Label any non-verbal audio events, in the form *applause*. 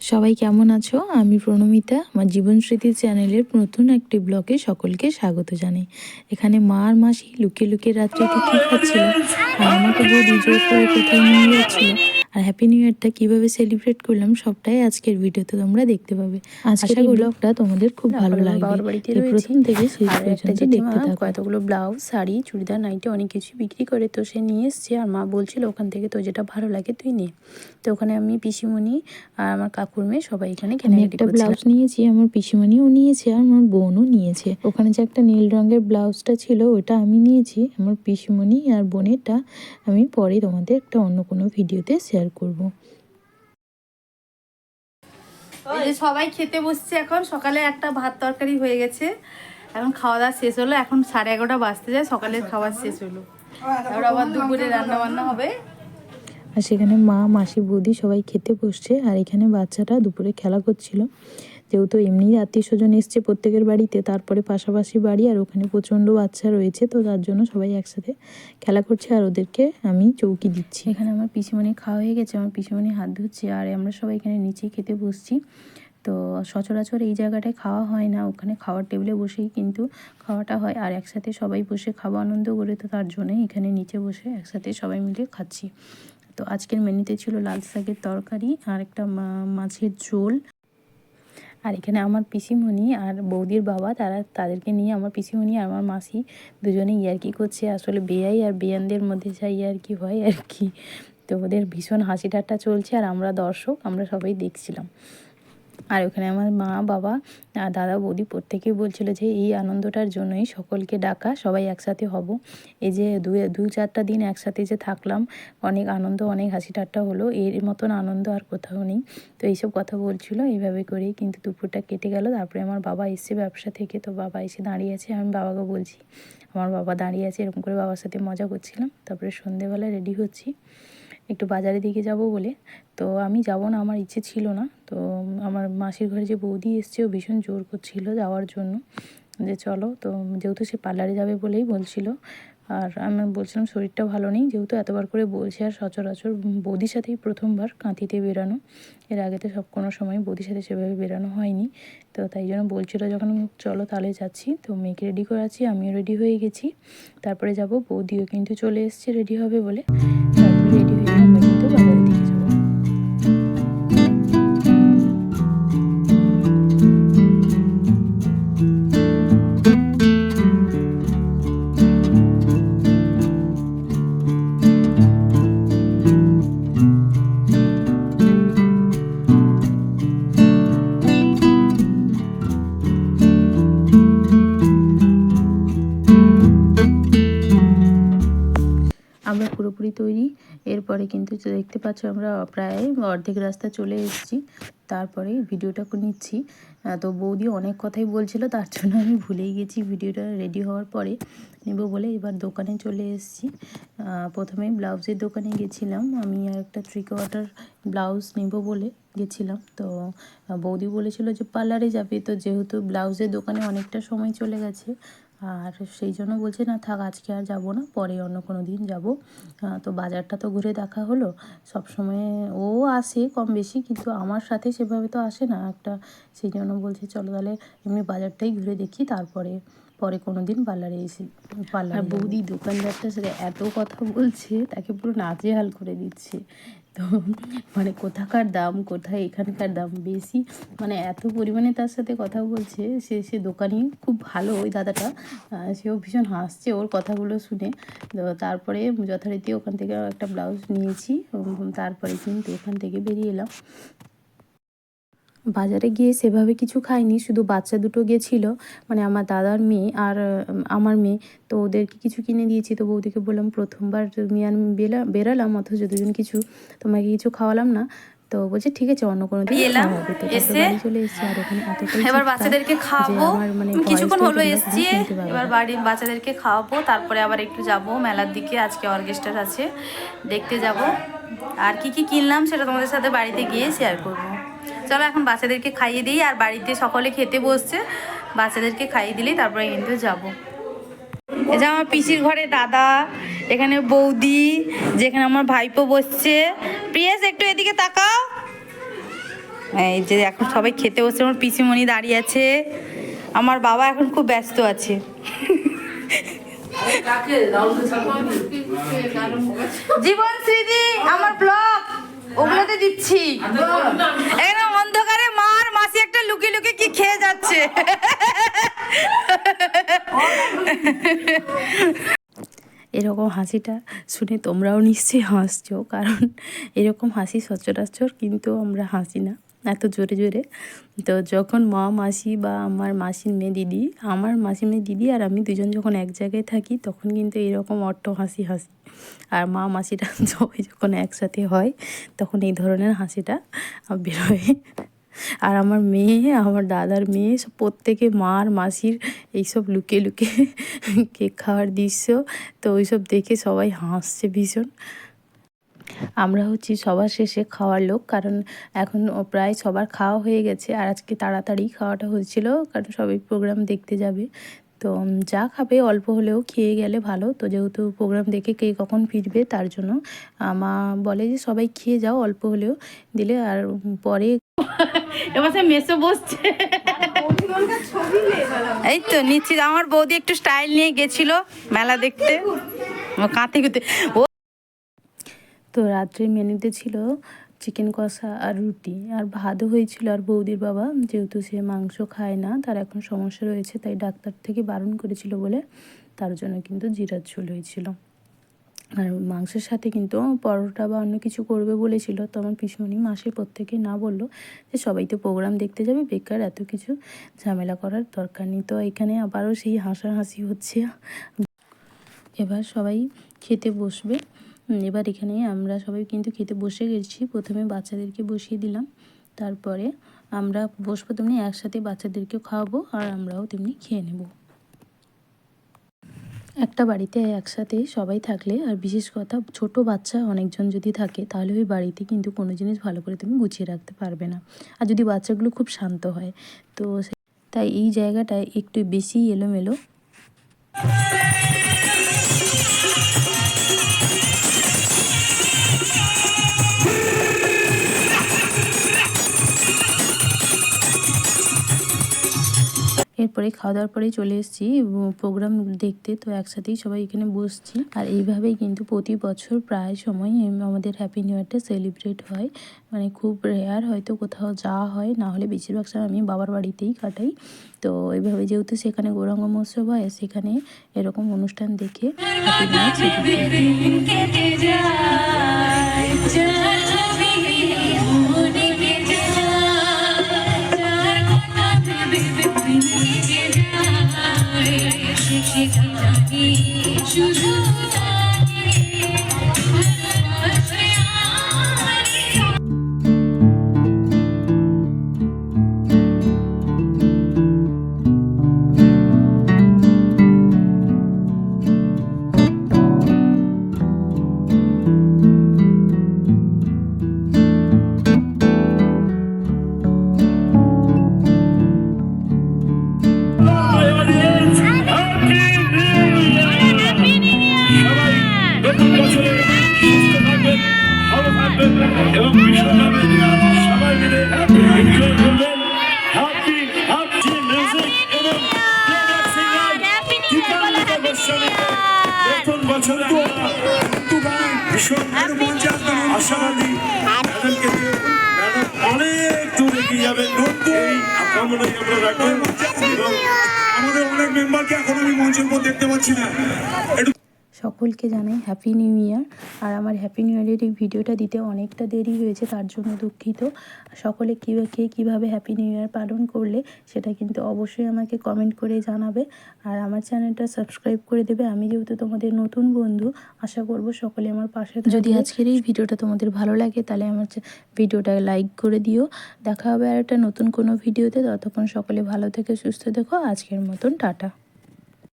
সবাই কেমন আছো? আমি প্রণমিতা। আমার জীবন স্মৃতি চ্যানেলের নতুন একটি ব্লকে সকলকে স্বাগত জানাই। এখানে মা আর মাসি লুকিয়ে লুকিয়ে রাত্রিতে কী খাচ্ছিল আমাকে বৌদি জোর করে কোথায় নিয়ে যাচ্ছিল আর হ্যাপি নিউ ইয়ারটা কীভাবে সেলিব্রেট করলাম সবটাই আজকের ভিডিওতে তোমরা দেখতে পাবে। আজকের ব্লগটা তোমাদের খুব ভালো লাগবে। প্রথম থেকে শেষ একটা পর্যন্ত দেখতে থাকো। কতগুলো ব্লাউজ শাড়ি চুড়িদার নাইটি অনেক কিছু বিক্রি করে তো সে নিয়ে এসছে আর মা বলছিল ওখান থেকে তো যেটা ভালো লাগে তুই নে। তো ওখানে আমি পিসিমণি আর আমার কাকুর মেয়ে সবাই এখানে কেনাকাটি একটা ব্লাউজ নিয়েছি আমার পিসিমণিও নিয়েছে আর আমার বোনও নিয়েছে। ওখানে যে একটা নীল রঙের ব্লাউজটা ছিল ওটা আমি নিয়েছি। আমার পিসিমণি আর বোনেরটা আমি পরে তোমাদের একটা অন্য কোনো ভিডিওতে শেয়ার করব। সবাই খেতে বসছে এখন সকালে একটা ভাত তরকারি হয়ে গেছে। এখন খাওয়া দাওয়া শেষ হলো এখন সাড়ে এগারোটা বাজতে যায় সকালের খাওয়া শেষ হলো। তারপর আবার দুপুরে রান্না বান্না হবে। আর সেখানে মা মাসি বৌদি সবাই খেতে বসছে আর এখানে বাচ্চাটা দুপুরে খেলা করছিল। যেহেতু এমনি আত্মীয় স্বজন এসছে প্রত্যেকের বাড়িতে, তারপরে পাশাপাশি বাড়ি আর ওখানে প্রচণ্ড বাচ্চা রয়েছে, তো তার জন্য সবাই একসাথে খেলা করছে আর ওদেরকে আমি চৌকি দিচ্ছি। এখানে আমার পিসিমণি খাওয়া হয়ে গেছে, আমার পিসিমণি হাত ধুচ্ছে আর আমরা সবাই এখানে নিচেই খেতে বসছি। তো সচরাচর এই জায়গাটায় খাওয়া হয় না, ওখানে খাওয়ার টেবিলে বসেই কিন্তু খাওয়াটা হয় আর একসাথে সবাই বসে খাওয়া আনন্দ করে, তো তার জন্যই এখানে নিচে বসে একসাথে সবাই মিলে খাচ্ছি। তো আজকের মেনুতে ছিল লাল শাকের তরকারি আর একটা মাছের ঝোল। আর এখানে আমার পিসিমণি আর বৌদির বাবা, তারা তাদেরকে নিয়ে আমার পিসিমণি আর আমার মাসি দুজনে ইয়ার্কি করছে। আসলে বেয়াই আর বেয়ানদের মধ্যে যা ইয়ার্কি হয় আর কি। তো ওদের ভীষণ হাসি ঠাট্টা চলছে আর আমরা দর্শক, আমরা সবাই দেখছিলাম। আর ওখানে আমার মা, বাবা, আর দাদা, বৌদি প্রত্যেকেই বলছিল যে এই আনন্দটার জন্যই সকলকে ডাকা, সবাই একসাথে হব। এই যে দু দু চারটা দিন একসাথে যে থাকলাম, অনেক আনন্দ, অনেক হাসি ঠাট্টা হলো, এর মতন আনন্দ আর কোথাও নেই। তো এইসব কথা বলছিল, এইভাবে করেই কিন্তু দুপুরটা কেটে গেল। তারপরে আমার বাবা এসছে ব্যবসা থেকে, তো বাবা এসে দাঁড়িয়ে আছে, আমি বাবাকে বলছি। আমার বাবা দাঁড়িয়ে আছে, এরকম করে বাবার সাথে মজা করছিলাম। তারপরে সন্ধেবেলা রেডি হচ্ছি। একটু বাজারের দিকে যাব বলে। তো আমি যাব না, আমার ইচ্ছে ছিল না। তো আমার মাসির ঘরে যে বৌদি এসছে, ও ভীষণ জোর করছিল যাওয়ার জন্য। যে চলো, তো যেহেতু সে পার্লারে যাবে বলেই বলছিল। আর আমি বলছিলাম, শরীরটা ভালো নেই। যেহেতু এতবার করে বলছে, আর সচরাচর বৌদির সাথেই প্রথমবার কাঁথিতে বেরানো। এর আগে তো সব কোনো সময় বৌদির সাথে সেভাবে বেরানো হয়নি। তো তাই জন্য বলছিল, যখন চলো তাহলে যাচ্ছি। তো মেয়েকে রেডি করাচ্ছি, আমিও রেডি হয়ে গেছি। তারপরে যাব, বৌদিও কিন্তু চলে এসছে রেডি হবে বলে। কিন্তু দেখতে পাচ্ছ আমরা প্রায় অর্ধেক রাস্তা চলে এসেছি। তারপরে ভিডিওটা নিচ্ছি। তো বৌদি অনেক কথাই বলছিল, তার জন্য আমি ভুলেই গেছি ভিডিওটা রেডি হওয়ার পরে। নেব বলে এবার দোকানে চলে এসেছি। প্রথমে ব্লাউজের দোকানে গেছিলাম। আমি আর একটা থ্রি কোয়ার্টার ব্লাউজ নেব বলে গেছিলাম। তো বৌদি বলেছিল যে পার্লারে যাবে। তো যেহেতু ব্লাউজের দোকানে অনেকটা সময় চলে গেছে আর সেই জন্য বলছে, না, থাক, আজকে আর যাব না, পরে অন্য কোনো দিন যাব। তো বাজারটা তো ঘুরে দেখা হলো। সবসময় ও আসে কম বেশি, কিন্তু আমার সাথে সেভাবে তো আসে না একটা। সেই জন্য বলছে, চলো তাহলে এমনি বাজারটাই ঘুরে দেখি, তারপরে পরে কোনো দিন পার্লারে এসে পার্লার বৌদি দোকানদারটার সাথে এত কথা বলছে তাকে পুরো নাজেহাল করে দিচ্ছে। তো মানে কোথাকার দাম কোথায় এখানকার দাম বেশি? মানে এত পরিমাণে তার সাথে কথা বলছে সে সে দোকানি খুব ভালো ওই দাদাটা। সেও ভীষণ হাসছে ওর কথাগুলো শুনে। তো তারপরে যথারীতি ওখান থেকে একটা ব্লাউজ নিয়েছি তারপরে কিন্তু ওখান থেকে বেরিয়ে এলাম। বাজারে গিয়ে সেভাবে কিছু খাইনি শুধু বাচ্চা দুটো গেছিল মানে আমার দাদার মেয়ে আর আমার মেয়ে। তো ওদেরকে কিছু কিনে দিয়েছি তো বৌদিকে বললাম প্রথমবার তুমি আর বেলা বেরালাম অথচ দুজন কিছু তোমাকে কিছু খাওয়ালাম না। তো বলছে ঠিক আছে অন্য কোনো দিন এলাম, এসে চলে এসেছি আর ওখানে এতটাই এবার বাচ্চাদেরকে খাওয়াবো। মানে কিছুক্ষণ হলো এসছি এবার। বাড়ির বাচ্চাদেরকে খাওয়াবো তারপরে আবার একটু যাব মেলার দিকে আজকে অর্কেস্ট্রার আছে দেখতে যাব। আর কি কি কিনলাম সেটা তোমাদের সাথে বাড়িতে গিয়ে শেয়ার করব। চলো এখন বাচ্চাদেরকে খাইয়ে দিই আর বাড়িতে সকলে খেতে বসছে। বাচ্চাদেরকে খাইয়ে দিলেই তারপরে কিন্তু যাব। এই যে আমার পিসির ঘরে দাদা এখানে বৌদি যেখানে আমার ভাইপো বসছে। প্রিয়াস একটু এদিকে তাকাও। এই যে এখন সবাই খেতে বসছে আমার পিসিমণি দাঁড়িয়ে আছে। আমার বাবা এখন খুব ব্যস্ত আছে। জীবন স্মৃতি আমার ব্লগ ওগুলোতে দিচ্ছি। লুকিয়ে লুকিয়ে কি খেয়ে যাচ্ছে? এরকম হাসিটা শুনে তোমরাও নিশ্চয়ই হাসছো, কারণ এরকম হাসি সচরাচর কিন্তু আমরা হাসি না, এত জোরে জোরে। তো যখন মা, মাসি বা আমার মাসির মেয়ে দিদি, আমার মাসির মেয়ে দিদি আর আমি দুজন যখন এক জায়গায় থাকি, তখন কিন্তু এরকম অট্ট হাসি হাসি। আর মা মাসিটা *laughs* সবাই যখন একসাথে হয়, তখন এই ধরনের হাসিটা বেরোয় আর আমার মেয়ে, আমার দাদার মেয়ে, সব প্রত্যেকে মার, মাসির এইসব লুকে লুকিয়ে কেক খাওয়ার দৃশ্য, তো ওইসব দেখে সবাই হাসছে ভীষণ। আমরা হচ্ছি সবার শেষে খাওয়ার লোক, কারণ এখন প্রায় সবার খাওয়া হয়ে গেছে, আর আজকে তাড়াতাড়ি খাওয়াটা হয়েছিল কারণ সবাই প্রোগ্রাম দেখতে যাবে। তো যা খাবে, অল্প হলেও খেয়ে গেলে ভালো, তো যেহেতু প্রোগ্রাম দেখে কে কখন ফিরবে তার জন্য মা বলে যে সবাই খেয়ে যাও, অল্প হলেও দিলে, আর পরে এবার মেসে বসছে। এই তো নিচ্ছি আমার বৌদি একটু স্টাইল নিয়ে গেছিল মেলা দেখতে। কাঁথে কুতে ও তো রাত্রের মেনুতে ছিল চিকেন কষা আর রুটি আর ভাতও হয়েছিল আর বৌদির বাবা। যেহেতু সে মাংস খায় না তার এখন সমস্যা রয়েছে তাই ডাক্তার থেকে বারণ করেছিল বলে তার জন্য কিন্তু জিরার ঝোল হয়েছিল। আর মাংসের সাথে কিন্তু পরোটা বা অন্য কিছু করবে বলেছিল, তো আমার পিসমণি মাসের প্রত্যেকে না বলল যে সবাই তো প্রোগ্রাম দেখতে যাবে, বেকার এত কিছু ঝামেলা করার দরকার নেই। তো এখানে আবারও সেই হাসাহাসি হচ্ছে। এবার সবাই খেতে বসবে। এবার এখানে আমরা সবাই কিন্তু খেতে বসে গেছি। প্রথমে বাচ্চাদেরকে বসিয়ে দিলাম। তারপরে আমরা বসবো তেমনি একসাথে বাচ্চাদেরকেও খাওয়াবো আর আমরাও তেমনি খেয়ে নেব। একটা বাড়িতে একসাথে সবাই থাকলে, আর বিশেষ কথা ছোট বাচ্চা অনেকজন যদি থাকে, তাহলে ওই বাড়িতে কিন্তু কোনো জিনিস ভালো করে তুমি গুছিয়ে রাখতে পারবে না। আর যদি বাচ্চাগুলো খুব শান্ত হয়, তো তাই এই জায়গাটায় একটু বেশি এলোমেলো এরপরে খাওয়া দাওয়ার পরেই চলে এসেছি প্রোগ্রাম দেখতে তো একসাথেই সবাই এখানে বসছি। আর এইভাবেই কিন্তু প্রতি বছর প্রায় সময় আমাদের হ্যাপি নিউ ইয়ারটা সেলিব্রেট হয়। মানে খুব রেয়ার হয়তো কোথাও যাওয়া হয় না হলে বেশিরভাগ সময় আমি বাবার বাড়িতেই কাটাই। তো এইভাবে যেহেতু সেখানে গৌরাঙ্গ মহোৎসব হয় সেখানে এরকম অনুষ্ঠান দেখে হ্যাপি নিউ ইয়ার শুধু এবং বিশ্বকাপে সবাই মিলে এনজয় করবেন হ্যাপি হ্যাপি মিউজিক এবং প্লেব্যাক সিঙ্গার দীপান্বিতা গোস্বামীকে নতুন বছরে ভীষণ আশাবাদী ম্যাডামকে ম্যাডাম অনেক দূর এগিয়ে যাবেন এই কামনাই আমরা রাখবেন এবং আমাদের অনেক মেম্বারকে এখন আমি মঞ্চের উপর দেখতে পাচ্ছি না। একটু সকলকে জানাই হ্যাপি নিউ ইয়ার আর আমার হ্যাপি নিউ ইয়ারের এই ভিডিওটা দিতে অনেকটা দেরি হয়েছে, তার জন্য দুঃখিত। সকলে কীভাবে কে কীভাবে হ্যাপি নিউ ইয়ার পালন করলে, সেটা কিন্তু অবশ্যই আমাকে কমেন্ট করে জানাবে। আর আমার চ্যানেলটা সাবস্ক্রাইব করে দেবে। আমি যেহেতু তোমাদের নতুন বন্ধু, আশা করব সকলে আমার পাশে যদি আজকের এই ভিডিওটা তোমাদের ভালো লাগে, তাহলে আমার ভিডিওটা লাইক করে দিও। দেখা হবে আর একটা নতুন কোনো ভিডিওতে। ততক্ষণ সকলে ভালো থেকে, সুস্থ দেখো আজকের মতন, টাটা।